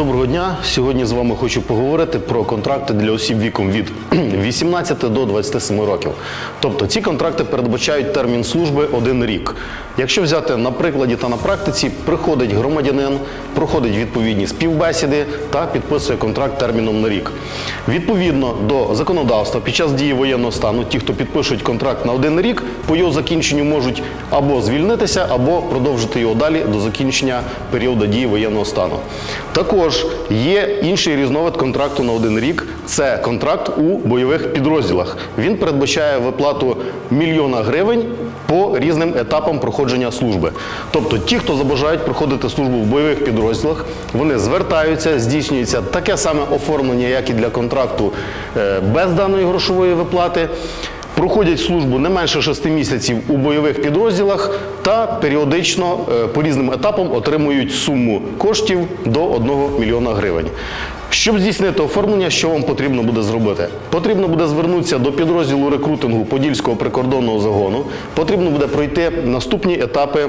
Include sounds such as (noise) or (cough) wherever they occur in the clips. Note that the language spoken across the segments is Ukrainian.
Доброго дня. Сьогодні з вами хочу поговорити про контракти для осіб віком від (clears throat) 18 до 27 років. Тобто ці контракти передбачають термін служби один рік. Якщо взяти на прикладі та на практиці, приходить громадянин, проходить відповідні співбесіди та підписує контракт терміном на рік. Відповідно до законодавства, під час дії воєнного стану, ті, хто підпишуть контракт на один рік, по його закінченню можуть або звільнитися, або продовжити його далі до закінчення періоду дії воєнного стану. Також є інший різновид контракту на один рік це контракт у бойових підрозділах. Він передбачає виплату мільйона гривень по різним етапам проходження служби. Тобто, ті, хто забажають проходити службу в бойових підрозділах, вони звертаються, здійснюється таке саме оформлення, як і для контракту е, без даної грошової виплати. Проходять службу не менше 6 місяців у бойових підрозділах та періодично е, по різним етапам отримують суму коштів до 1 мільйона гривень. Щоб здійснити оформлення, що вам потрібно буде зробити? Потрібно буде звернутися до підрозділу рекрутингу Подільського прикордонного загону. Потрібно буде пройти наступні етапи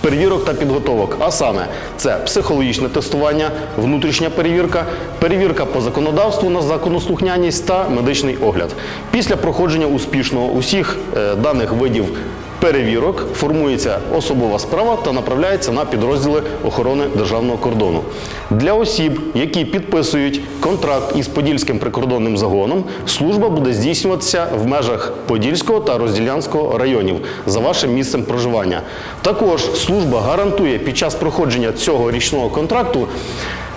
перевірок та підготовок. А саме це психологічне тестування, внутрішня перевірка, перевірка по законодавству на законослухняність та медичний огляд. Після проходження успішного усіх е, даних видів перевірок формується особова справа та направляється на підрозділи охорони державного кордону. Для осіб, які підписують контракт із Подільським прикордонним загоном, служба буде здійснюватися в межах Подільського та Розділянського районів за вашим місцем проживання. Також служба гарантує під час проходження цього річного контракту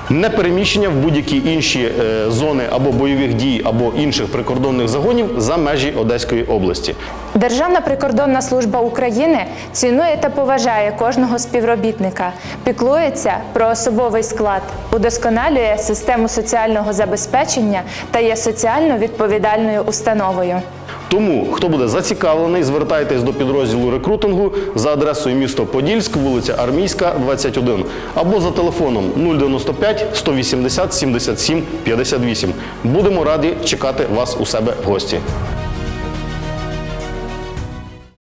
не переміщення в будь-які інші е, зони або бойових дій, або інших прикордонних загонів за межі Одеської області. Державна прикордонна служба України цінує та поважає кожного співробітника, піклується про особовий склад, удосконалює систему соціального забезпечення та є соціально відповідальною установою. Тому, хто буде зацікавлений, звертайтесь до підрозділу рекрутингу за адресою місто Подільськ, вулиця Армійська, 21, або за телефоном 095 180 77 58. Будемо раді чекати вас у себе в гості.